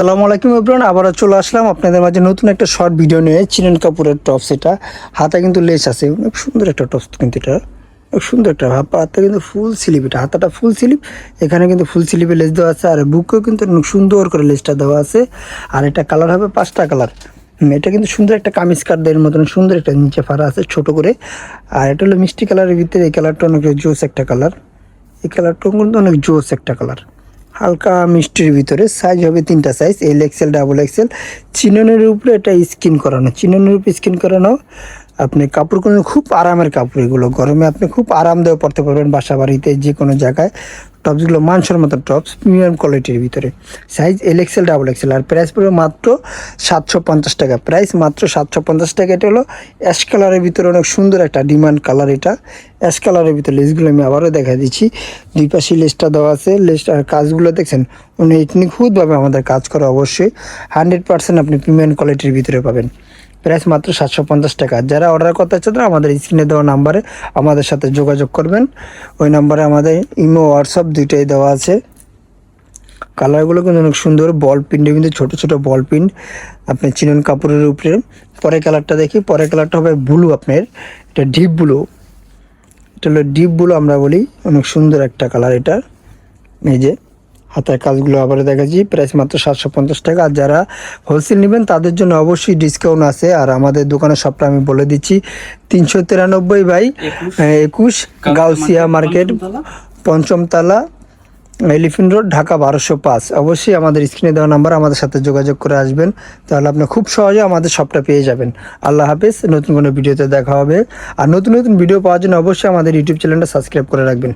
আসসালামু আলাইকুম এব্রান আবারও চলে আসলাম আপনাদের মাঝে নতুন একটা শর্ট ভিডিও নিয়ে, চিনেন কাপুরের টপস এটা। হাতে কিন্তু লেস আছে, অনেক সুন্দর একটা টপস কিন্তু এটা। অনেক সুন্দর একটা হাত কিন্তু ফুল স্লিপ এটা, হাতাটা ফুল স্লিপ, এখানে কিন্তু ফুল স্লিপে লেস দেওয়া আছে, আর বুকেও কিন্তু অনেক সুন্দর করে লেসটা দেওয়া আছে। আর এটা কালার হবে পাঁচটা কালার। এটা কিন্তু সুন্দর একটা কামিজ কার্ডের মতন, সুন্দর একটা নিচে ফাড়া আছে, ছোট করে। আর এটা হলো মিষ্টি কালারের ভিতরে, এই কালারটা অনেক জোস একটা কালার। এই কালারটাও কিন্তু অনেক জোস একটা কালার। হালকা মিষ্টির ভিতরে সাইজ হবে তিনটা size L XL double XL চিননের উপরে এটা স্কিন করানো। চিননের উপরে স্কিন করানো, আপনি কাপড় কোনো খুব আরামের কাপড় এগুলো। গরমে আপনি খুব আরামদায়ক পরতে পারবেন বাসা বাড়িতে যে কোনো জায়গায়। টপসগুলো মতো টপস প্রিমিয়াম কোয়ালিটির ভিতরে। Size L XL double XL আর প্রাইস পড়বে মাত্র সাতশো পঞ্চাশ টাকা। প্রাইস মাত্র সাতশো পঞ্চাশ টাকা, এটা হলো অ্যাশ কালারের ভিতরে অনেক সুন্দর একটা ডিমান্ড কালার এটা। অ্যাশ কালারের ভিতরে লেসগুলো আমি আবারও দেখা দিচ্ছি। দুই পাশে লেসটা দেওয়া আছে। লেসটা আর কাজগুলো দেখছেন, উনি নিখুঁতভাবে আমাদের কাজ করে অবশ্যই। হান্ড্রেড পার্সেন্ট আপনি প্রিমিয়াম কোয়ালিটির ভিতরে পাবেন। প্রাইস মাত্র সাতশো পঞ্চাশ টাকা। যারা অর্ডার করতে চান আমাদের স্ক্রিনে দেওয়া নাম্বারে আমাদের সাথে যোগাযোগ করবেন। ওই নাম্বারে আমাদের ইমো হোয়াটসঅ্যাপ দুইটাই দেওয়া আছে। কালারগুলো কিন্তু অনেক সুন্দর বল প্রিন্টে কিন্তু ছোটো ছোটো বল প্রিন্ট আপনি চিনন কাপড়ের উপরে। পরে কালারটা দেখি পরে কালারটা হবে ব্লু আপনার। এটা ডিপ ব্লু এটা হলো ডিপ ব্লু আমরা বলি। অনেক সুন্দর একটা কালার এটা। এই যে। হাতের কাজগুলো আবার দেখাচ্ছি। প্রাইস মাত্র সাতশো পঞ্চাশ টাকা। আর যারা হোলসেল নেবেন তাদের জন্য অবশ্যই ডিসকাউন্ট আছে। আর আমাদের দোকানের সবটা আমি বলে দিচ্ছি। তিনশো তিরানব্বই বাই একুশ। গাউসিয়া মার্কেট পঞ্চমতলা। এলিফেন্ট রোড ঢাকা বারোশো পাঁচ। অবশ্যই আমাদের স্ক্রিনে দেওয়া নাম্বার আমাদের সাথে যোগাযোগ করে আসবেন। তাহলে আপনি খুব সহজে আমাদের সবটা পেয়ে যাবেন। আল্লাহ হাফেজ নতুন কোনো ভিডিওতে দেখা হবে। আর নতুন নতুন ভিডিও পাওয়ার জন্য অবশ্যই আমাদের ইউটিউব চ্যানেলটা সাবস্ক্রাইব করে রাখবেন।